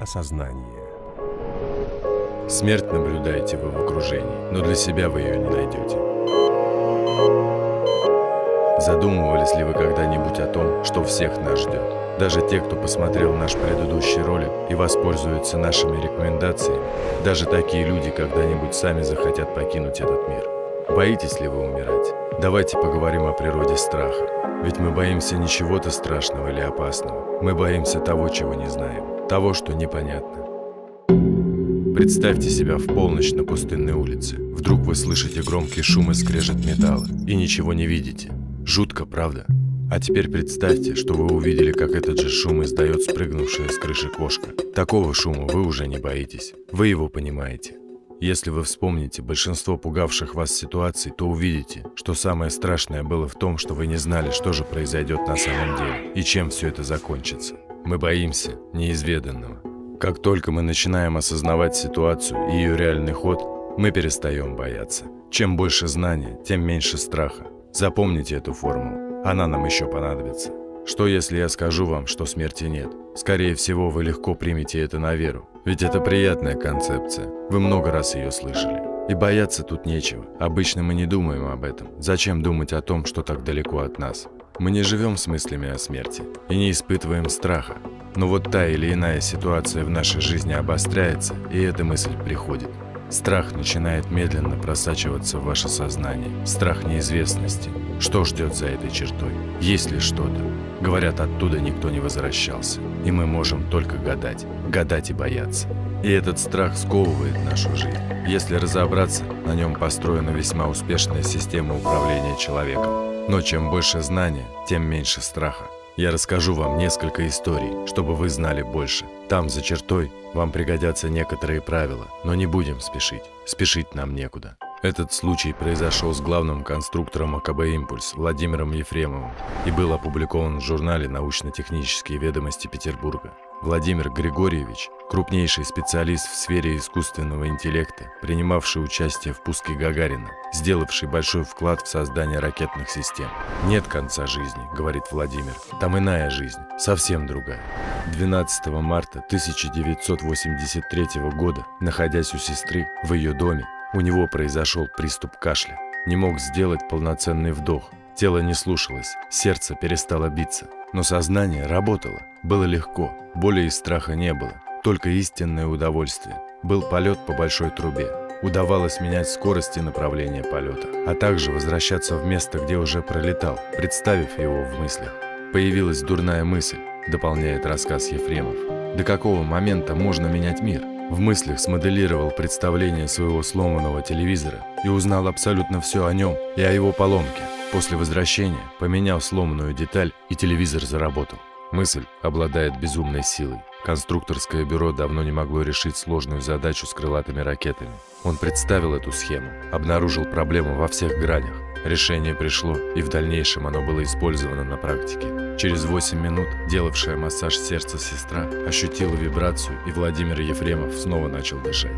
осознание. Смерть наблюдаете вы в окружении, но для себя вы ее не найдете. Задумывались ли вы когда-нибудь о том, что всех нас ждет? Даже те, кто посмотрел наш предыдущий ролик и воспользуются нашими рекомендациями, даже такие люди когда-нибудь сами захотят покинуть этот мир. Боитесь ли вы умирать? Давайте поговорим о природе страха. Ведь мы боимся не чего-то страшного или опасного. Мы боимся того, чего не знаем. Того, что непонятно. Представьте себя в полночь на пустынной улице. Вдруг вы слышите громкий шум и скрежет металла и ничего не видите. Жутко, правда? А теперь представьте, что вы увидели, как этот же шум издает спрыгнувшая с крыши кошка. Такого шума вы уже не боитесь. Вы его понимаете. Если вы вспомните большинство пугавших вас ситуаций, то увидите, что самое страшное было в том, что вы не знали, что же произойдет на самом деле и чем все это закончится. Мы боимся неизведанного. Как только мы начинаем осознавать ситуацию и ее реальный ход, мы перестаем бояться. Чем больше знания, тем меньше страха. Запомните эту формулу. Она нам еще понадобится. Что если я скажу вам, что смерти нет? Скорее всего, вы легко примете это на веру. Ведь это приятная концепция. Вы много раз ее слышали. И бояться тут нечего. Обычно мы не думаем об этом. Зачем думать о том, что так далеко от нас? Мы не живем с мыслями о смерти и не испытываем страха. Но вот та или иная ситуация в нашей жизни обостряется, и эта мысль приходит. Страх начинает медленно просачиваться в ваше сознание. Страх неизвестности. Что ждет за этой чертой? Есть ли что-то? Говорят, оттуда никто не возвращался. И мы можем только гадать. Гадать и бояться. И этот страх сковывает нашу жизнь. Если разобраться, на нем построена весьма успешная система управления человеком. Но чем больше знания, тем меньше страха. Я расскажу вам несколько историй, чтобы вы знали больше. Там, за чертой, вам пригодятся некоторые правила, но не будем спешить. Спешить нам некуда. Этот случай произошел с главным конструктором АКБ «Импульс» Владимиром Ефремовым и был опубликован в журнале «Научно-технические ведомости Петербурга». Владимир Григорьевич – крупнейший специалист в сфере искусственного интеллекта, принимавший участие в пуске Гагарина, сделавший большой вклад в создание ракетных систем. «Нет конца жизни», – говорит Владимир. «Там иная жизнь, совсем другая». 12 марта 1983 года, находясь у сестры в ее доме, у него произошел приступ кашля. Не мог сделать полноценный вдох. Тело не слушалось, сердце перестало биться. Но сознание работало. Было легко, боли и страха не было. Только истинное удовольствие. Был полет по большой трубе. Удавалось менять скорость и направление полета, а также возвращаться в место, где уже пролетал, представив его в мыслях. Появилась дурная мысль, дополняет рассказ Ефремов. До какого момента можно менять мир? В мыслях смоделировал представление своего сломанного телевизора и узнал абсолютно все о нем и о его поломке. После возвращения поменял сломанную деталь, и телевизор заработал. Мысль обладает безумной силой. Конструкторское бюро давно не могло решить сложную задачу с крылатыми ракетами. Он представил эту схему, обнаружил проблему во всех гранях. Решение пришло, и в дальнейшем оно было использовано на практике. Через 8 минут делавшая массаж сердца сестра ощутила вибрацию, и Владимир Ефремов снова начал дышать.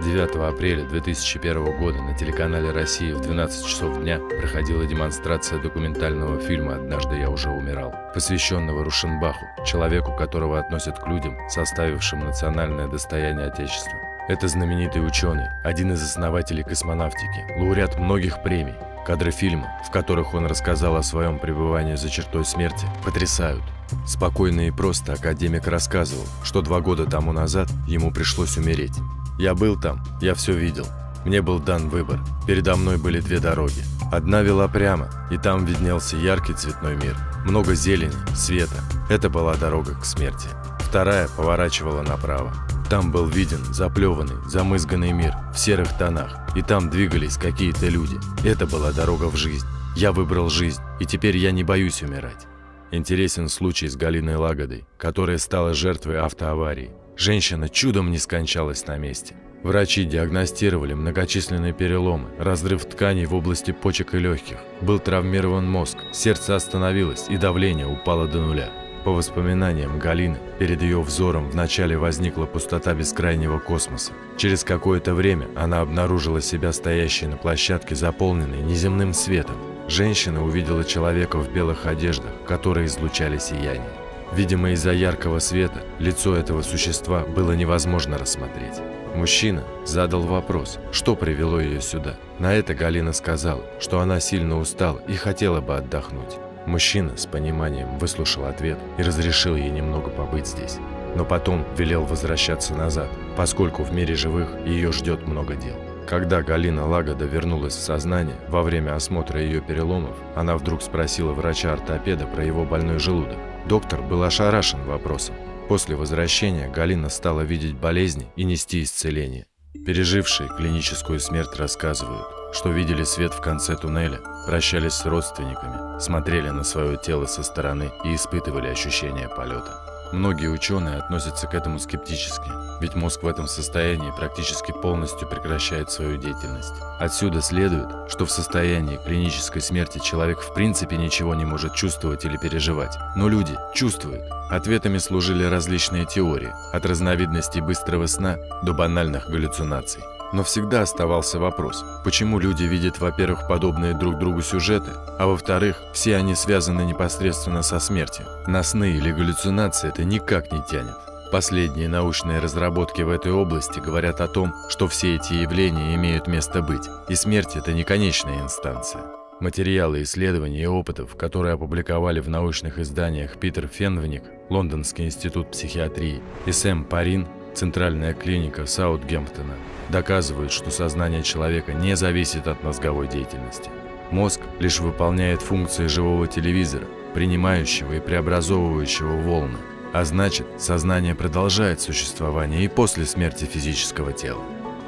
9 апреля 2001 года на телеканале «Россия» в 12 часов дня проходила демонстрация документального фильма «Однажды я уже умирал», посвященного Рушенбаху, человеку, которого относят к людям, составившим национальное достояние Отечества. Это знаменитый ученый, один из основателей космонавтики, лауреат многих премий. Кадры фильма, в которых он рассказал о своем пребывании за чертой смерти, потрясают. Спокойно и просто академик рассказывал, что два года тому назад ему пришлось умереть. Я был там, я все видел. Мне был дан выбор. Передо мной были две дороги. Одна вела прямо, и там виднелся яркий цветной мир. Много зелени, света. Это была дорога к смерти. Вторая поворачивала направо. Там был виден заплеванный, замызганный мир в серых тонах, и там двигались какие-то люди. Это была дорога в жизнь. Я выбрал жизнь, и теперь я не боюсь умирать. Интересен случай с Галиной Лагодой, которая стала жертвой автоаварии. Женщина чудом не скончалась на месте. Врачи диагностировали многочисленные переломы, разрыв тканей в области почек и легких. Был травмирован мозг, сердце остановилось и давление упало до нуля. По воспоминаниям Галины, перед ее взором вначале возникла пустота бескрайнего космоса. Через какое-то время она обнаружила себя стоящей на площадке, заполненной неземным светом. Женщина увидела человека в белых одеждах, которые излучали сияние. Видимо, из-за яркого света лицо этого существа было невозможно рассмотреть. Мужчина задал вопрос, что привело ее сюда. На это Галина сказала, что она сильно устала и хотела бы отдохнуть. Мужчина с пониманием выслушал ответ и разрешил ей немного побыть здесь. Но потом велел возвращаться назад, поскольку в мире живых ее ждет много дел. Когда Галина Лагода вернулась в сознание, во время осмотра ее переломов, она вдруг спросила врача-ортопеда про его больной желудок. Доктор был ошарашен вопросом. После возвращения Галина стала видеть болезни и нести исцеление. Пережившие клиническую смерть рассказывают, что видели свет в конце туннеля, прощались с родственниками, смотрели на свое тело со стороны и испытывали ощущение полета. Многие ученые относятся к этому скептически, ведь мозг в этом состоянии практически полностью прекращает свою деятельность. Отсюда следует, что в состоянии клинической смерти человек в принципе ничего не может чувствовать или переживать, но люди чувствуют. Ответами служили различные теории, от разновидностей быстрого сна до банальных галлюцинаций. Но всегда оставался вопрос, почему люди видят, во-первых, подобные друг другу сюжеты, а во-вторых, все они связаны непосредственно со смертью. На сны или галлюцинации это никак не тянет. Последние научные разработки в этой области говорят о том, что все эти явления имеют место быть, и смерть – это не конечная инстанция. Материалы исследований и опытов, которые опубликовали в научных изданиях Питер Фенвник, Лондонский институт психиатрии, и Сэм Парин, Центральная клиника Саутгемптона, доказывают, что сознание человека не зависит от мозговой деятельности. Мозг лишь выполняет функции живого телевизора, принимающего и преобразовывающего волны, а значит, сознание продолжает существование и после смерти физического тела.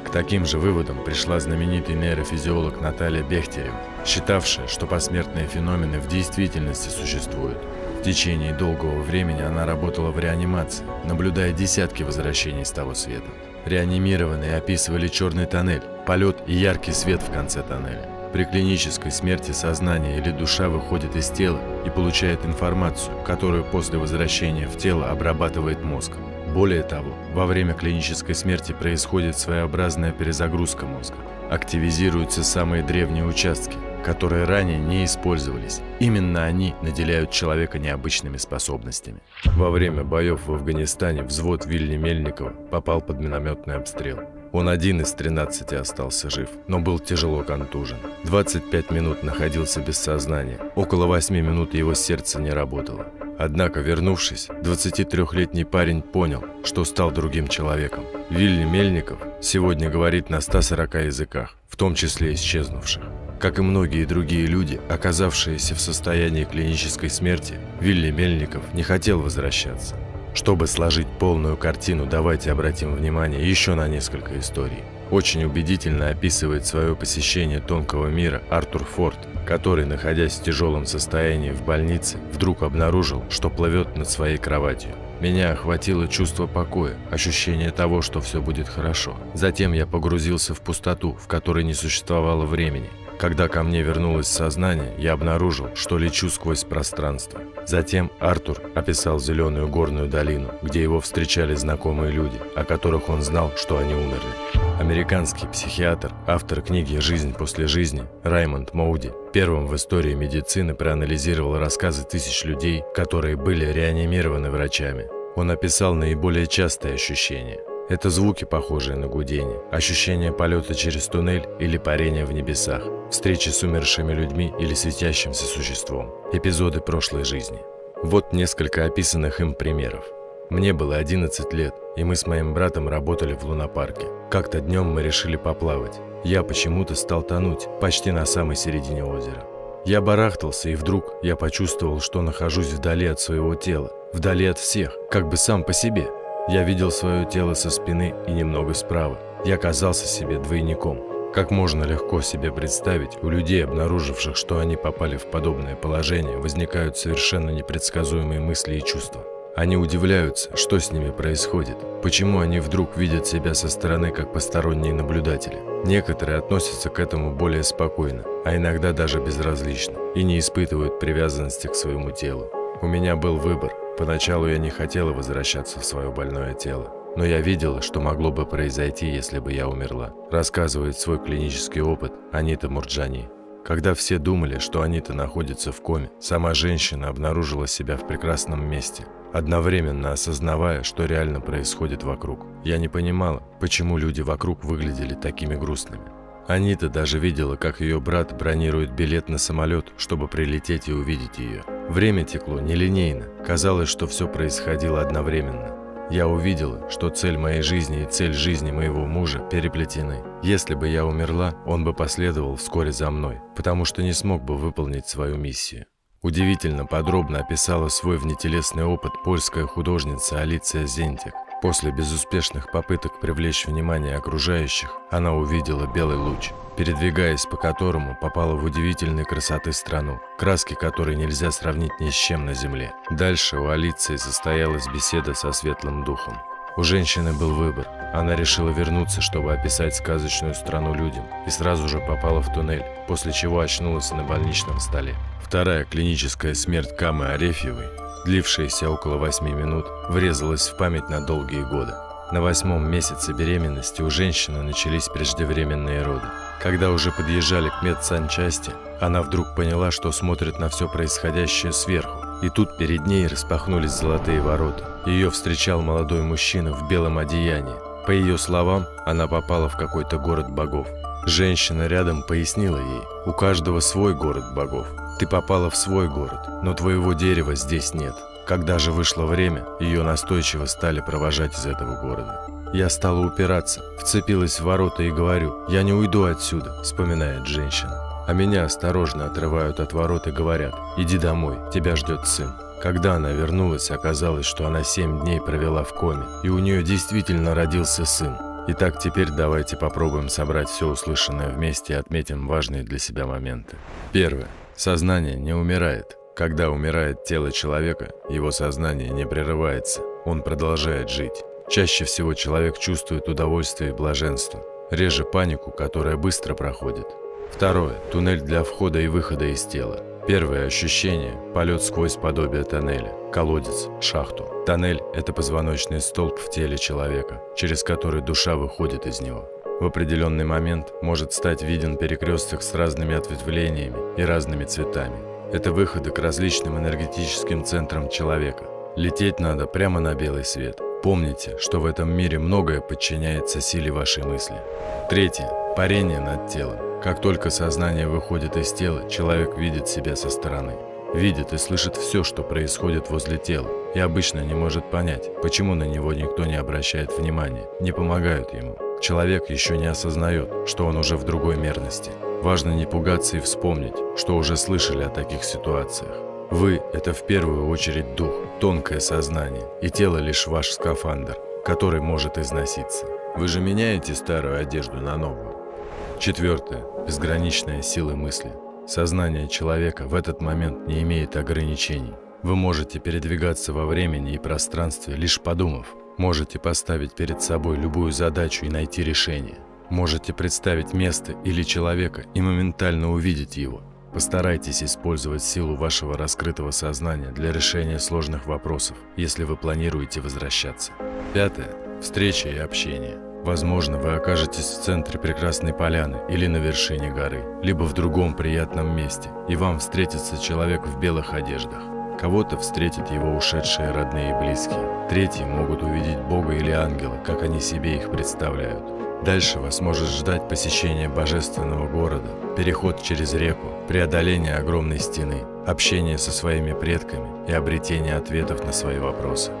К таким же выводам пришла знаменитый нейрофизиолог Наталья Бехтерева, считавшая, что посмертные феномены в действительности существуют. В течение долгого времени она работала в реанимации, наблюдая десятки возвращений с того света. Реанимированные описывали черный тоннель, полет и яркий свет в конце тоннеля. При клинической смерти сознание или душа выходит из тела и получает информацию, которую после возвращения в тело обрабатывает мозг. Более того, во время клинической смерти происходит своеобразная перезагрузка мозга. Активизируются самые древние участки, которые ранее не использовались. Именно они наделяют человека необычными способностями. Во время боев в Афганистане взвод Вильни Мельникова попал под минометный обстрел. Он один из 13 остался жив, но был тяжело контужен. 25 минут находился без сознания. Около 8 минут его сердце не работало. Однако, вернувшись, 23-летний парень понял, что стал другим человеком. Вильни Мельников сегодня говорит на 140 языках, в том числе исчезнувших. Как и многие другие люди, оказавшиеся в состоянии клинической смерти, Вилли Мельников не хотел возвращаться. Чтобы сложить полную картину, давайте обратим внимание еще на несколько историй. Очень убедительно описывает свое посещение тонкого мира Артур Форд, который, находясь в тяжелом состоянии в больнице, вдруг обнаружил, что плывет над своей кроватью. Меня охватило чувство покоя, ощущение того, что все будет хорошо. Затем я погрузился в пустоту, в которой не существовало времени. Когда ко мне вернулось сознание, я обнаружил, что лечу сквозь пространство. Затем Артур описал зеленую горную долину, где его встречали знакомые люди, о которых он знал, что они умерли. Американский психиатр, автор книги «Жизнь после жизни» Раймонд Моуди первым в истории медицины проанализировал рассказы тысяч людей, которые были реанимированы врачами. Он описал наиболее частые ощущения. Это звуки, похожие на гудение, ощущение полета через туннель или парения в небесах, встречи с умершими людьми или светящимся существом, эпизоды прошлой жизни. Вот несколько описанных им примеров. Мне было 11 лет, и мы с моим братом работали в лунопарке. Как-то днем мы решили поплавать. Я почему-то стал тонуть почти на самой середине озера. Я барахтался, и вдруг я почувствовал, что нахожусь вдали от своего тела, вдали от всех, как бы сам по себе – я видел свое тело со спины и немного справа. Я казался себе двойником. Как можно легко себе представить, у людей, обнаруживших, что они попали в подобное положение, возникают совершенно непредсказуемые мысли и чувства. Они удивляются, что с ними происходит, почему они вдруг видят себя со стороны как посторонние наблюдатели. Некоторые относятся к этому более спокойно, а иногда даже безразлично, и не испытывают привязанности к своему телу. У меня был выбор Поначалу я не хотела возвращаться в свое больное тело. Но я видела, что могло бы произойти, если бы я умерла, рассказывает свой клинический опыт Анита Мурджани. Когда все думали, что Анита находится в коме, сама женщина обнаружила себя в прекрасном месте, одновременно осознавая, что реально происходит вокруг. Я не понимала, почему люди вокруг выглядели такими грустными. Анита даже видела, как ее брат бронирует билет на самолет, чтобы прилететь и увидеть ее. Время текло нелинейно, казалось, что все происходило одновременно. Я увидела, что цель моей жизни и цель жизни моего мужа переплетены. Если бы я умерла, он бы последовал вскоре за мной, потому что не смог бы выполнить свою миссию. Удивительно подробно описала свой внетелесный опыт польская художница Алиция Зентик. После безуспешных попыток привлечь внимание окружающих, она увидела белый луч, передвигаясь по которому попала в удивительной красоты страну, краски которой нельзя сравнить ни с чем на земле. Дальше у Алиции состоялась беседа со светлым духом. У женщины был выбор. Она решила вернуться, чтобы описать сказочную страну людям, и сразу же попала в туннель, после чего очнулась на больничном столе. Вторая клиническая смерть Камы Арефьевой длившаяся около восьми минут, врезалась в память на долгие годы. На восьмом месяце беременности у женщины начались преждевременные роды. Когда уже подъезжали к медсанчасти, она вдруг поняла, что смотрит на все происходящее сверху. И тут перед ней распахнулись золотые ворота. Ее встречал молодой мужчина в белом одеянии. По ее словам, она попала в какой-то город богов. Женщина рядом пояснила ей, у каждого свой город богов. Ты попала в свой город, но твоего дерева здесь нет. Когда же вышло время, ее настойчиво стали провожать из этого города. Я стала упираться, вцепилась в ворота и говорю, «Я не уйду отсюда», — вспоминает женщина. А меня осторожно отрывают от ворот и говорят, «Иди домой, тебя ждет сын». Когда она вернулась, оказалось, что она семь дней провела в коме, и у нее действительно родился сын. Итак, теперь давайте попробуем собрать все услышанное вместе и отметим важные для себя моменты. Первое. Сознание не умирает. Когда умирает тело человека, его сознание не прерывается, он продолжает жить. Чаще всего человек чувствует удовольствие и блаженство, реже панику, которая быстро проходит. Второе. Туннель для входа и выхода из тела. Первое ощущение – полет сквозь подобие тоннеля, колодец, шахту. Тоннель – это позвоночный столб в теле человека, через который душа выходит из него. В определенный момент может стать виден перекресток с разными ответвлениями и разными цветами. Это выходы к различным энергетическим центрам человека. Лететь надо прямо на белый свет. Помните, что в этом мире многое подчиняется силе вашей мысли. Третье. Парение над телом. Как только сознание выходит из тела, человек видит себя со стороны. Видит и слышит все, что происходит возле тела, и обычно не может понять, почему на него никто не обращает внимания, не помогают ему. Человек еще не осознает, что он уже в другой мерности. Важно не пугаться и вспомнить, что уже слышали о таких ситуациях. Вы – это в первую очередь дух, тонкое сознание, и тело лишь ваш скафандр, который может износиться. Вы же меняете старую одежду на новую. Четвертое. Безграничная сила мысли. Сознание человека в этот момент не имеет ограничений. Вы можете передвигаться во времени и пространстве, лишь подумав, Можете поставить перед собой любую задачу и найти решение. Можете представить место или человека и моментально увидеть его. Постарайтесь использовать силу вашего раскрытого сознания для решения сложных вопросов, если вы планируете возвращаться. Пятое. Встреча и общение. Возможно, вы окажетесь в центре прекрасной поляны или на вершине горы, либо в другом приятном месте, и вам встретится человек в белых одеждах. Кого-то встретят его ушедшие родные и близкие. Третьи могут увидеть Бога или ангела, как они себе их представляют. Дальше вас может ждать посещение божественного города, переход через реку, преодоление огромной стены, общение со своими предками и обретение ответов на свои вопросы.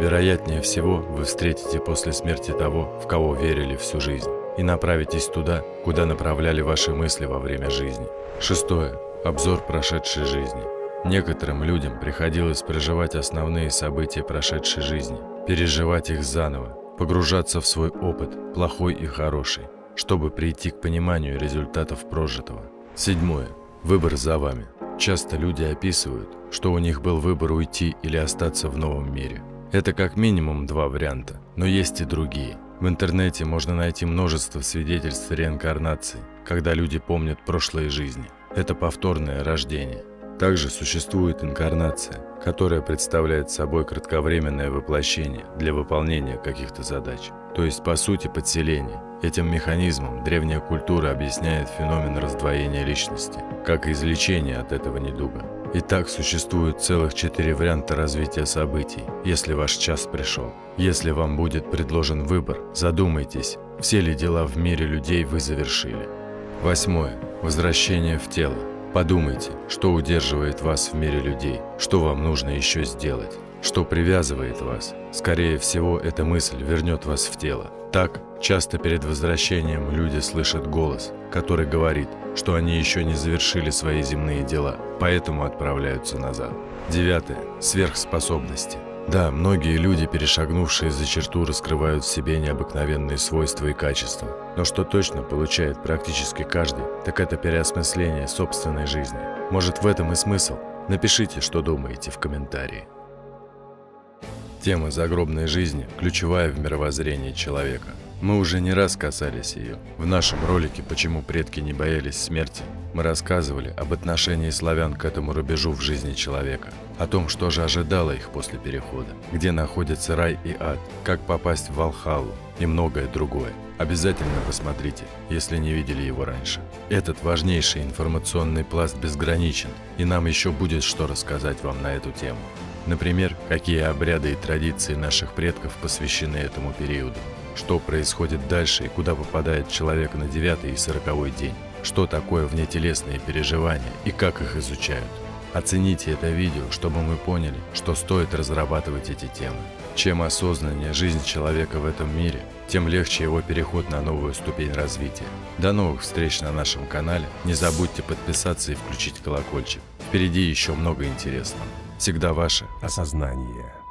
Вероятнее всего, вы встретите после смерти того, в кого верили всю жизнь, и направитесь туда, куда направляли ваши мысли во время жизни. Шестое. Обзор прошедшей жизни. Некоторым людям приходилось проживать основные события прошедшей жизни, переживать их заново, погружаться в свой опыт, плохой и хороший, чтобы прийти к пониманию результатов прожитого. Седьмое. Выбор за вами. Часто люди описывают, что у них был выбор уйти или остаться в новом мире. Это как минимум два варианта, но есть и другие. В интернете можно найти множество свидетельств реинкарнации, когда люди помнят прошлые жизни. Это повторное рождение – также существует инкарнация, которая представляет собой кратковременное воплощение для выполнения каких-то задач, то есть по сути подселение. Этим механизмом древняя культура объясняет феномен раздвоения личности, как и излечение от этого недуга. Итак, существует целых четыре варианта развития событий, если ваш час пришел. Если вам будет предложен выбор, задумайтесь, все ли дела в мире людей вы завершили. Восьмое. Возвращение в тело. Подумайте, что удерживает вас в мире людей, что вам нужно еще сделать, что привязывает вас. Скорее всего, эта мысль вернет вас в тело. Так, часто перед возвращением люди слышат голос, который говорит, что они еще не завершили свои земные дела, поэтому отправляются назад. Девятое. Сверхспособности. Да, многие люди, перешагнувшие за черту, раскрывают в себе необыкновенные свойства и качества. Но что точно получает практически каждый, так это переосмысление собственной жизни. Может в этом и смысл? Напишите, что думаете в комментарии. Тема загробной жизни ключевая в мировоззрении человека. Мы уже не раз касались ее. В нашем ролике «Почему предки не боялись смерти» мы рассказывали об отношении славян к этому рубежу в жизни человека, о том, что же ожидало их после перехода, где находится рай и ад, как попасть в Валхалу и многое другое. Обязательно посмотрите, если не видели его раньше. Этот важнейший информационный пласт безграничен, и нам еще будет что рассказать вам на эту тему. Например, какие обряды и традиции наших предков посвящены этому периоду, что происходит дальше и куда попадает человек на девятый и сороковой день, что такое внетелесные переживания и как их изучают. Оцените это видео, чтобы мы поняли, что стоит разрабатывать эти темы. Чем осознаннее жизнь человека в этом мире, тем легче его переход на новую ступень развития. До новых встреч на нашем канале. Не забудьте подписаться и включить колокольчик. Впереди еще много интересного. Всегда ваше осознание.